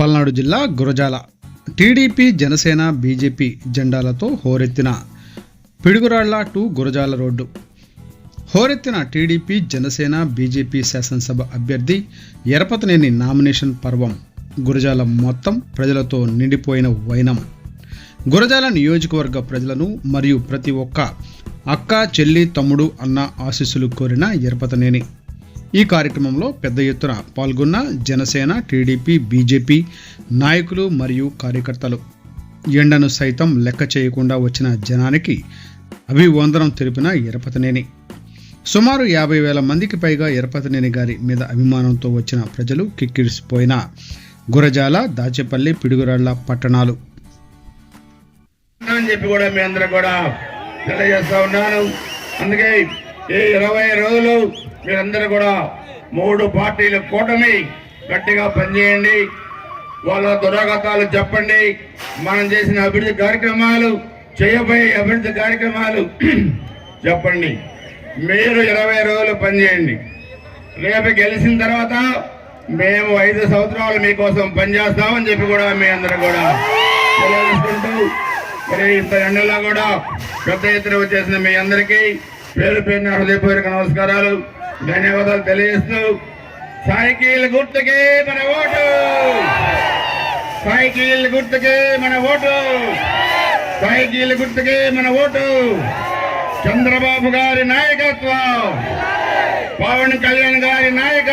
పల్నాడు జిల్లా Gurazala. TDP Janasena BJP జెండాలతో హోరెత్తిన పిడుగురాళ్ళ టు గురజాల రోడ్డు. హోరెత్తిన టీడీపీ జనసేన బీజేపీ శాసనసభ అభ్యర్థి ఎరపతనేని నామినేషన్ పర్వం గురజాల మొత్తం ప్రజలతో నిండిపోయిన వైనం. గురజాల నియోజకవర్గ ప్రజలను మరియు ప్రతి ఒక్క అక్క చెల్లి తమ్ముడు అన్న ఆశీస్సులు కోరిన ఎరపతనేని ఈ కార్యక్రమంలో పెద్ద ఎత్తున పాల్గొన్న జనసేన టీడీపీ బీజేపీ నాయకులు మరియు కార్యకర్తలు. ఎండను సైతం లెక్క చేయకుండా వచ్చిన జనానికి అభివందనం తెలిపిన ఎరపతనేని. సుమారు యాభై వేల మందికి పైగా ఎరపతనేని గారి మీద అభిమానంతో వచ్చిన ప్రజలు కిక్కిరిసిపోయిన గురజాల దాచేపల్లి పిడుగురాళ్ళ పట్టణాలు. అని చెప్పి కూడా మీ అందరూ కూడా తెలియజేస్తా ఉన్నాను. అందుకే ఈ ఇరవై రోజులు మీరందరూ కూడా మూడు పార్టీల కూటమి గట్టిగా పనిచేయండి. వాళ్ళ దురాగతాలు చెప్పండి. మనం చేసిన అభివృద్ధి కార్యక్రమాలు చేయబోయే అభివృద్ధి కార్యక్రమాలు చెప్పండి. మీరు ఇరవై రోజులు పనిచేయండి. రేపు గెలిచిన తర్వాత మేము ఐదు సంవత్సరాలు మీకోసం పనిచేస్తామని చెప్పి కూడా మీ అందరూ కూడా తెలియజేసుకుంటూ మరి ఇంత ఎండలో కూడా పెద్ద ఎత్తున వచ్చేసిన మీ అందరికీ పేరు పేరున హృదయపూర్వక నమస్కారాలు. ధన్యవాదాలు తెలియజేస్తూ సైకిల్ గుర్తుకే మన ఓటు. సైకిల్ గుర్తుకే మన ఓటు. సైకిల్ గుర్తుకే మన ఓటు. చంద్రబాబు గారి నాయకత్వం. పవన్ కళ్యాణ్ గారి నాయకత్వం.